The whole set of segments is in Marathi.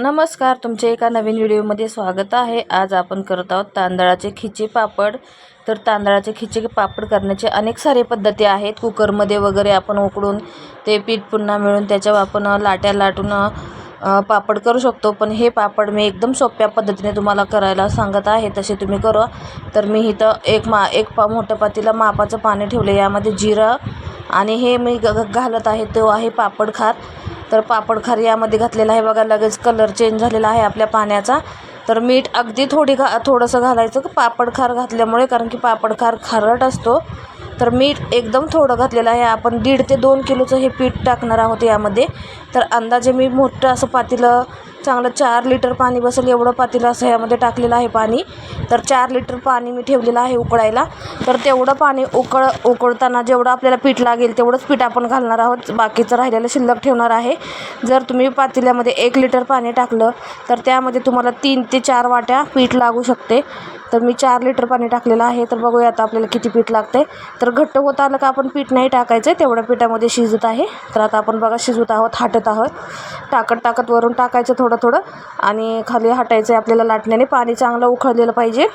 नमस्कार तुमचे एका नवीन व्हिडिओमध्ये स्वागत आहे. आज आपण करत आहोत तांदळाचे खिचे पापड. तर तांदळाचे खिचे पापड करण्याचे अनेक सारे पद्धती आहेत. कुकरमध्ये वगैरे आपण उकडून ते पीठ पुन्हा मिळून त्याच्यावर आपण लाट्या लाटून पापड करू शकतो. पण हे पापड मी एकदम सोप्या पद्धतीने तुम्हाला करायला सांगत आहे. तसे तुम्ही करा. तर मी इथं एक मा एक पा मोठं पातीला मापाचं पाणी ठेवलं यामध्ये जिरं आणि हे मी ग घालत आहे. तो आहे पापड खात तर पापड खार यामध्ये घातलेला आहे. बघा लगेच कलर चेंज झालेला आहे आपल्या पाण्याचा. तर मीठ अगदी थोडी घा थोडंसं घालायचं. पापड खार घातल्यामुळे कारण की पापड खार खारट असतो. तर मीठ एकदम थोडं घातलेलं आहे. आपण दीड ते दोन किलोचं हे पीठ टाकणार आहोत यामध्ये. तर अंदाजे मी मोठं असं पातीलं चांगलं चार लिटर पाणी बसेल एवढं पातेलं असं ह्यामध्ये टाकलेलं आहे पाणी. तर चार लिटर पाणी मी ठेवलेलं आहे उकळायला. तर तेवढं पाणी उकळ उकळताना जेवढं आपल्याला पीठ लागेल तेवढंच पीठ आपण घालणार आहोत. बाकीचं राहिलेलं शिल्लक ठेवणार आहे. जर तुम्ही पातेल्यामध्ये एक लिटर पाणी टाकलं तर त्यामध्ये तुम्हाला तीन ते चार वाट्या पीठ लागू शकते. तर मी चार लिटर पाणी टाकलेलं आहे. तर बघूया आता आपल्याला किती पीठ लागते तर घट्ट होत आलं का आपण पीठ नाही टाकायचं आहे तेवढ्या पिठामध्ये शिजत आहे. तर आता आपण बघा शिजवत आहोत हाटत आहोत. टाकत टाकत वरून टाकायचं थोडं. थोडं थोडं. आणि खाली हटायचं आहे आपल्याला लाटण्याने. पाणी चांगलं उखळलेलं पाहिजे.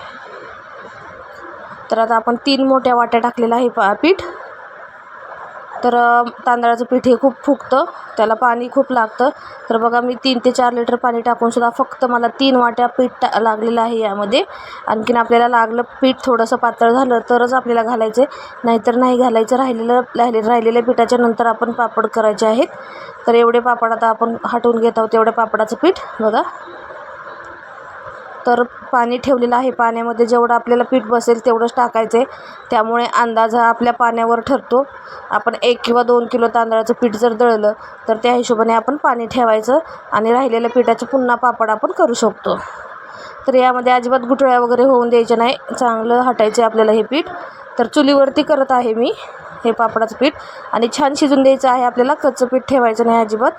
तर आता आपण तीन मोठ्या वाट्या टाकलेलं आहे पा पीठ. तर तांदळाचं पीठ हे खूप फुगतं त्याला पाणी खूप लागतं. तर बघा मी तीन ते चार लिटर पाणी टाकूनसुद्धा फक्त मला तीन वाट्या पीठ टा लागलेलं आहे यामध्ये. आणखीन आपल्याला लागलं पीठ थोडंसं पातळ झालं तरच आपल्याला घालायचं आहे नाहीतर नाही घालायचं. राहिलेलं राहिले राहिलेल्या पिठाच्या नंतर आपण पापड करायचे आहेत. तर एवढे पापड आता आपण हटवून घेत आहोत एवढ्या पापडाचं पीठ. बघा. तर पाणी ठेवलेलं आहे. पाण्यामध्ये जेवढं आपल्याला पीठ बसेल तेवढंच टाकायचं आहे त्यामुळे अंदाज हा आपल्या पाण्यावर ठरतो. आपण एक किंवा दोन किलो तांदळाचं पीठ जर दळलं तर त्या हिशोबाने आपण पाणी ठेवायचं आणि राहिलेल्या पिठाचं पुन्हा पापड आपण करू शकतो. तर यामध्ये अजिबात गुठळ्या वगैरे होऊन द्यायच्या नाही. चांगलं हटायचं आहे आपल्याला हे पीठ. तर चुलीवरती करत आहे मी हे पापडाचं पीठ. आणि छान शिजून द्यायचं आहे आपल्याला. कच्चं पीठ ठेवायचं नाही अजिबात.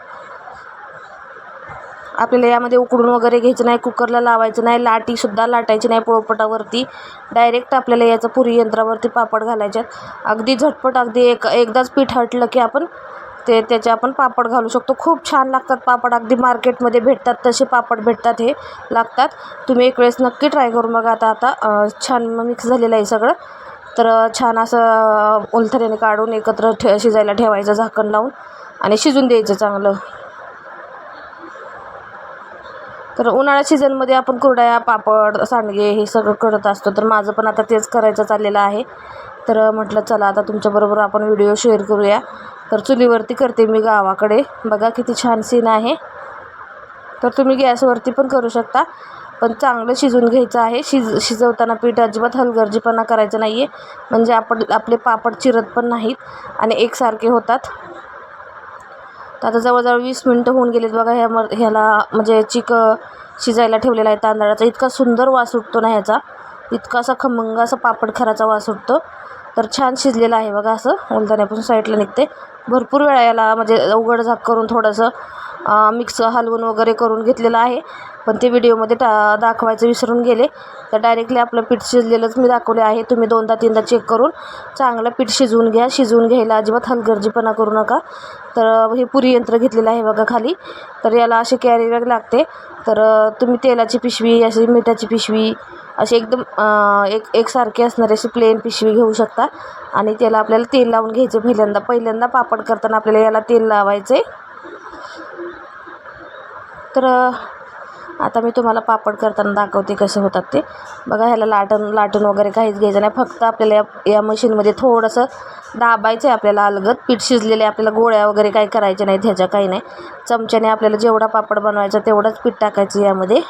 आपल्याला यामध्ये उकडून वगैरे घ्यायचं नाही कुकरला लावायचं नाही लाटीसुद्धा लाटायची नाही पोळपटावरती. डायरेक्ट आपल्याला याचं पुरी यंत्रावरती पापड घालायच्यात अगदी झटपट अगदी एक एकदाच पीठ हटलं की आपण ते त्याचे आपण पापड घालू शकतो. खूप छान लागतात पापड. अगदी मार्केटमध्ये भेटतात तसे पापड भेटतात हे लागतात. तुम्ही एक वेळेस नक्की ट्राय करून बघा. आता आता छान मिक्स झालेलं आहे सगळं. तर छान असं उलथऱ्याने काढून एकत्र ठे शिजायला ठेवायचं झाकण लावून. आणि शिजून द्यायचं चांगलं. तर उन्हाळा सीझनमध्ये आपण कुरडया पापड सांडगे हे सगळं करत असतो. तर माझं पण आता तेच करायचं चाललेलं आहे. तर म्हटलं चला आता तुमच्याबरोबर आपण व्हिडिओ शेअर करूया. तर चुलीवरती करते मी गावाकडे. बघा किती छान सीन आहे. तर तुम्ही गॅसवरती पण करू शकता. पण चांगलं शिजून घ्यायचं आहे. शिज शिजवताना पीठ अजिबात हलगर्जीपणा करायचं नाही आहे म्हणजे आपण आपले पापड चिरत पण नाहीत आणि एकसारखे होतात. तर आता जवळजवळ वीस मिनटं होऊन गेलीत बघा ह्या मर ह्याला म्हणजे चिक शिजायला ठेवलेला आहे तांदळाचा. इतका सुंदर वास सुटतो ना ह्याचा. इतका असा खमंग असा पापड खराचा वास सुटतो तर छान शिजलेला आहे बघा असं. ओलदाण्यापासून साईडला निघते. भरपूर वेळा याला म्हणजे उघड झाक करून थोडंसं मिक्स हलवून वगैरे करून घेतलेलं आहे. पण ते व्हिडिओमध्ये टा दाखवायचं विसरून गेले. तर डायरेक्टली आपलं पीठ शिजलेलंच मी दाखवले आहे. तुम्ही दोनदा तीनदा चेक करून चांगलं पीठ शिजवून घ्या. शिजवून घ्यायला अजिबात हलगर्जीपणा करू नका. तर हे पुरी यंत्र घेतलेलं आहे बघा खाली. तर याला अशी कॅरी बॅग लागते. तर तुम्ही तेलाची पिशवी अशी मिठाची पिशवी अशी एकदम एक एकसारखी असणारी अशी प्लेन पिशवी घेऊ शकता. आणि त्याला आपल्याला तेल लावून घ्यायचे पहिल्यांदा. पहिल्यांदा पापड करताना आपल्याला याला तेल लावायचे तर आता मी तुम्हाला पापड करताना दाखवते कसे होतात ते. बघा ह्याला लाटण लाटून वगैरे काहीच घ्यायचं नाही. फक्त आपल्याला या या मशीनमध्ये थोडंसं दाबायचं आहे आपल्याला अलगद. पीठ शिजलेले आपल्याला गोळ्या वगैरे काही करायच्या नाहीत ह्याच्या काही नाही. चमच्याने आपल्याला जेवढा पापड बनवायचा तेवढंच पीठ टाकायचं यामध्ये.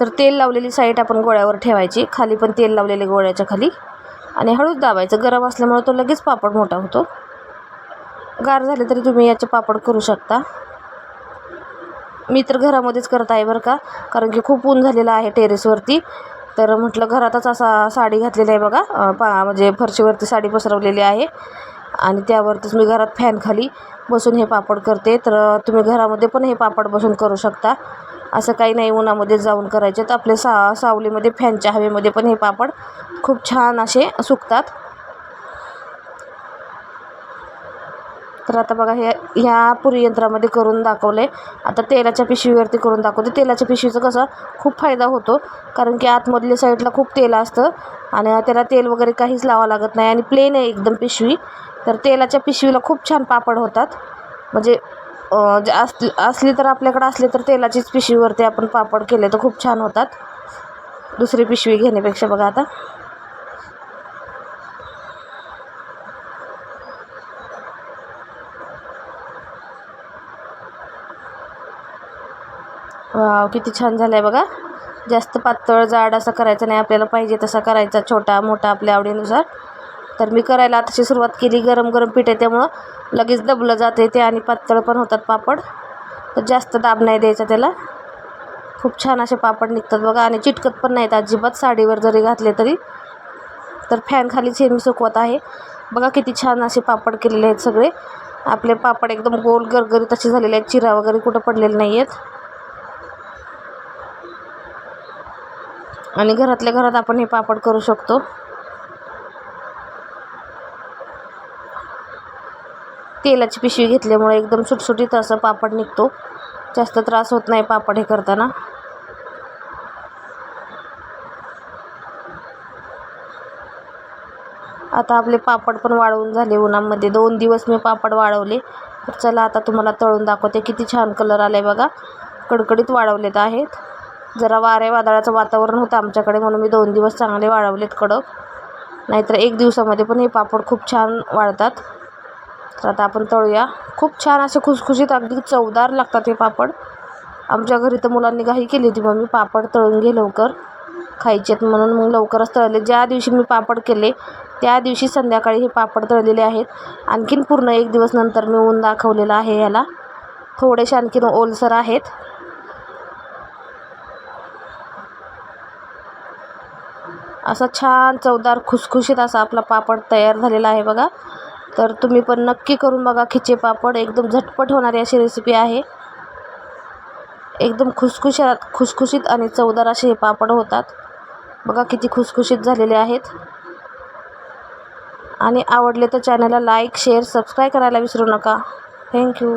तर तेल लावलेली साईड आपण गोळ्यावर ठेवायची. खाली पण तेल लावलेले गोळ्याच्या खाली. आणि हळूच दाबायचं. गरम असल्यामुळे तो लगेच पापड मोठा होतो. गार झाले तरी तुम्ही याचे पापड करू शकता. मी तर घरामध्येच करत आहे बरं का. कारण की खूप ऊन झालेलं आहे टेरेसवरती तर म्हटलं घरातच असा साडी घातलेली आहे बघा. पा म्हणजे फरशीवरती साडी पसरवलेली आहे. आणि त्यावरतीच मी घरात फॅनखाली बसून हे पापड करते. तर तुम्ही घरामध्ये पण हे पापड बसून करू शकता. असं काही नाही उन्हामध्ये जाऊन करायचे. तर आपले सा सावलीमध्ये फॅनच्या हवेमध्ये पण हे पापड खूप छान असे सुकतात. तर आता बघा हे ह्या पुरी यंत्रामध्ये करून दाखवले आता तेलाच्या पिशवीवरती करून दाखवते. तेलाच्या पिशवीचं कसं खूप फायदा होतो. कारण की आतमधल्या साईडला खूप तेल असतं आणि त्याला तेल वगैरे काहीच लावावं लागत नाही आणि प्लेन आहे एकदम पिशवी. तर तेलाच्या पिशवीला खूप छान पापड होतात. म्हणजे जे असली असली तर आपल्याकडं असली तर तेलाचीच पिशवीवरती आपण पापड केले तर खूप छान होतात. दुसरी पिशवी घेण्यापेक्षा बघा आता. वाव किती छान झालं आहे बघा. जास्त पातळ जाड असं करायचं नाही आपल्याला पाहिजे तसा करायचा छोटा मोठा आपल्या आवडीनुसार. तर मी करायला आताची सुरुवात केली गरम गरम पीठ आहे त्यामुळं लगेच दबलं जाते ते आणि पातळ पण होतात पापड. तर जास्त दाब नाही द्यायचा त्याला. खूप छान असे पापड निघतात बघा आणि चिटकत पण नाहीत अजिबात साडीवर जरी घातले तरी. तर फॅन खालीच हे मी सुकवत आहे. बघा किती छान असे पापड केलेले आहेत सगळे. आपले पापड एकदम गोल गरगरीत असे झालेले आहेत चिरा वगैरे कुठं पडलेले नाही आहेत आणि घरातल्या घरात आपण हे पापड करू शकतो. तेलाची पिशवी घेतल्यामुळे एकदम सुटसुटीत असं पापड निघतो. जास्त त्रास होत नाही पापड हे करताना. आता आपले पापड पण वाळवून झाले उन्हामध्ये. दोन दिवस मी पापड वाळवले. तर चला आता तुम्हाला तळून दाखवते किती छान कलर आला आहे बघा. कडकडीत वाळवलेत आहेत. जरा वारे वादळाचं वातावरण होतं आमच्याकडे म्हणून मी दोन दिवस चांगले वाळवलेत कडक. नाहीतर एक दिवसामध्ये पण हे पापड खूप छान वाळतात. तर आता आपण तळूया. खूप छान असे खुसखुशीत अगदी चवदार लागतात हे पापड. आमच्या घरी तर मुलांनी घाई केली होती मग मी पापड तळून घे लवकर. खायचे आहेत म्हणून मग लवकरच तळले. ज्या दिवशी मी पापड केले त्या दिवशी संध्याकाळी हे पापड तळलेले आहेत. आणखीन पूर्ण एक दिवस नंतर मी ऊन दाखवलेलं आहे याला. थोडेसे आणखीन ओलसर आहेत. असा छान चवदार खुसखुशीत असा आपला पापड तयार झालेला आहे बघा. तर तुम्ही पण नक्की करून बघा खिचे पापड. एकदम झटपट होणारी अशी रेसिपी आहे. एकदम खुसखुशात खुसखुशीत आणि चवदार असे हे पापड होतात. बघा किती खुसखुशीत झालेले आहेत. आणि आवडले तर चॅनलला लाईक शेअर सबस्क्राईब करायला विसरू नका. थँक्यू